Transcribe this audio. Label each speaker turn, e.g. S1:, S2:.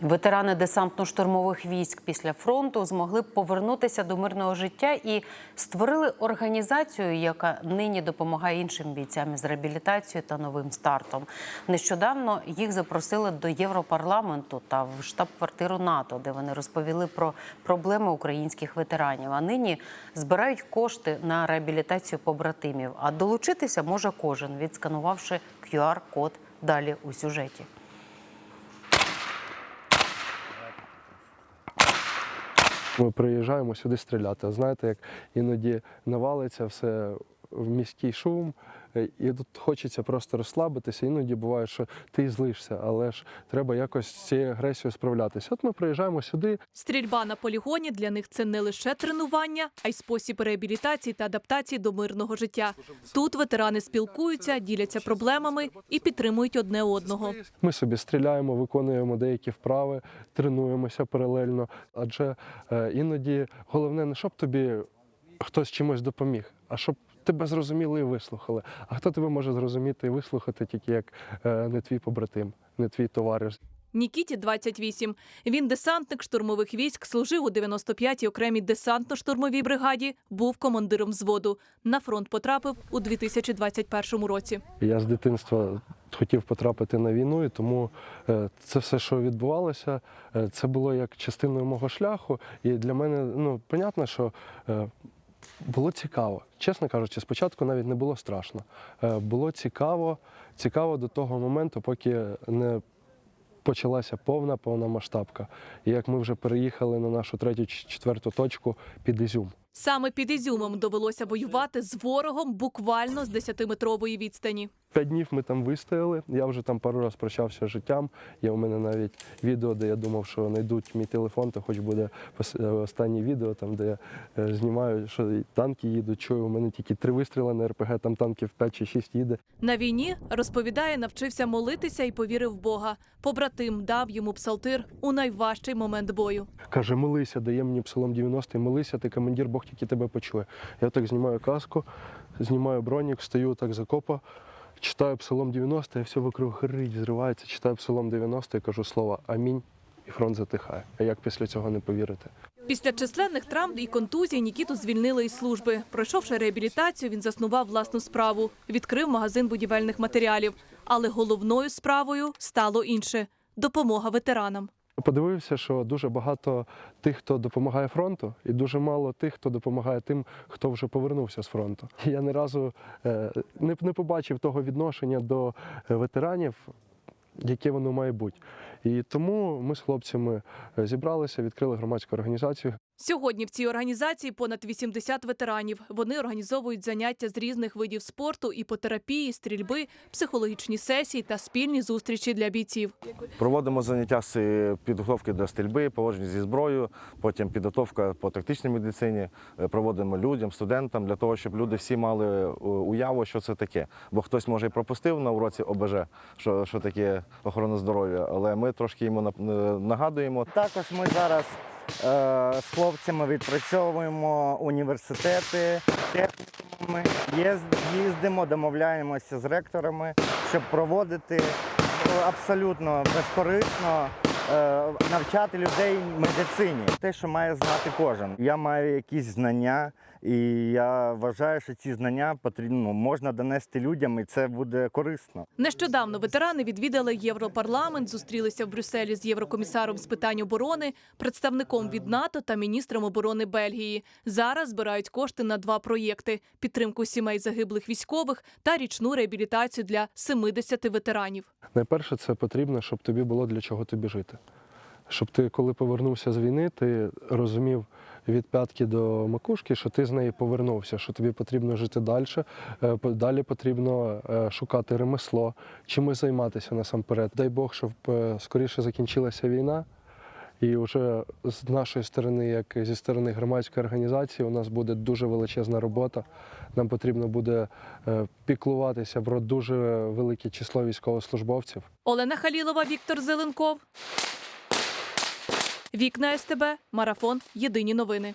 S1: Ветерани десантно-штурмових військ після фронту змогли повернутися до мирного життя і створили організацію, яка нині допомагає іншим бійцям із реабілітацією та новим стартом. Нещодавно їх запросили до Європарламенту та в штаб-квартиру НАТО, де вони розповіли про проблеми українських ветеранів. А нині збирають кошти на реабілітацію побратимів. А долучитися може кожен, відсканувавши QR-код далі у сюжеті.
S2: Ми приїжджаємо сюди стріляти. Знаєте, як іноді навалиться все в міський шум, і тут хочеться просто розслабитися. Іноді буває, що ти злишся, але ж треба якось з цією агресією справлятися. От ми приїжджаємо сюди,
S3: Стрільба на полігоні для них це не лише тренування, а й спосіб реабілітації та адаптації до мирного життя. Тут ветерани спілкуються, діляться проблемами і підтримують одне одного.
S2: Ми собі стріляємо, виконуємо деякі вправи, тренуємося паралельно. Адже е, іноді головне не щоб тобі хтось чимось допоміг, а щоб тебе зрозуміли і вислухали. А хто тебе може зрозуміти і вислухати тільки як е, не твій побратим, не твій товариш.
S3: Нікіті 28. Він десантник штурмових військ, служив у 95-й окремій десантно-штурмовій бригаді, був командиром взводу. На фронт потрапив у 2021 році.
S2: Я з дитинства хотів потрапити на війну, і тому е, це все, що відбувалося, е, це було як частиною мого шляху. І для мене ну, понятно, що було цікаво. Чесно кажучи, спочатку навіть не було страшно. Е, Було цікаво, цікаво до того моменту, поки не почалася повна повна масштабка. І як ми вже переїхали на нашу третю чи четверту точку під Ізюм.
S3: Саме під Ізюмом довелося воювати з ворогом буквально з 10-метрової відстані.
S2: П'ять днів ми там вистояли. Я вже там пару разів прощався з життям. Є у мене навіть відео, де я думав, що знайдуть мій телефон, то хоч буде е, останнє відео, там де я е, знімаю, що танки їдуть. Чую, у мене тільки три вистріли на РПГ, там танків 5 чи 6 їде.
S3: На війні розповідає, навчився молитися і повірив в Бога. Побратим дав йому псалтир у найважчий момент бою.
S2: Каже, молися, дає мені псалом 90, молися, ти командир, Бог тільки тебе почує. Я так знімаю каску, знімаю бронік, стою так за копа, читаю псалом 90, і все вокруг горить, зривається, читаю псалом 90 і кажу слово Амінь, і фронт затихає. А як після цього не повірити?
S3: Після численних травм і контузій Нікіту звільнили із служби. Пройшовши реабілітацію, він заснував власну справу, відкрив магазин будівельних матеріалів. Але головною справою стало інше допомога ветеранам.
S2: Подивився, що дуже багато тих, хто допомагає фронту, і дуже мало тих, хто допомагає тим, хто вже повернувся з фронту. Я разу е, не, не побачив того відношення до е, ветеранів, яке воно має бути. І тому ми з хлопцями е, зібралися, відкрили громадську організацію.
S3: Сьогодні в цій організації понад 80 ветеранів. Вони організовують заняття з різних видів спорту, іпотерапії, стрільби, психологічні сесії та спільні зустрічі для бійців.
S4: Проводимо заняття з е, підготовки до стрільби, поводження зі зброєю, потім підготовка по тактичній медицині. Е, Проводимо людям, студентам для того, щоб люди всі мали е, уяву, що це таке. Бо хтось може і пропустив на уроці ОБЖ, що, що таке охорона здоров'я, але ми трошки йому нап- нагадуємо.
S5: Також ми зараз з хлопцями відпрацьовуємо університети, технікуми, їздимо, домовляємося з ректорами, щоб проводити е, абсолютно безкорисно. Е, Навчати людей медицині, те, що має знати кожен. Я маю якісь знання, і я вважаю, що ці знання потрібно ну, можна донести людям, і це буде корисно.
S3: Нещодавно ветерани відвідали Європарламент, зустрілися в Брюсселі з єврокомісаром з питань оборони, представником від НАТО та міністром оборони Бельгії. Зараз збирають кошти на два проєкти: підтримку сімей загиблих військових та річну реабілітацію для 70 ветеранів.
S2: Найперше, це потрібно, щоб тобі було для чого тобі жити. Щоб ти, коли повернувся з війни, ти розумів від п'ятки до макушки, що ти з неї повернувся, що тобі потрібно жити далі. Далі потрібно е, шукати ремесло, чимось займатися насамперед. Дай Бог, щоб е, скоріше закінчилася війна. І вже з нашої сторони, як зі сторони громадської організації, у нас буде дуже величезна робота. Нам потрібно буде е, піклуватися про дуже велике число військовослужбовців.
S3: Олена Халілова, Віктор Зеленков. Вікна СТБ, марафон. Єдині новини.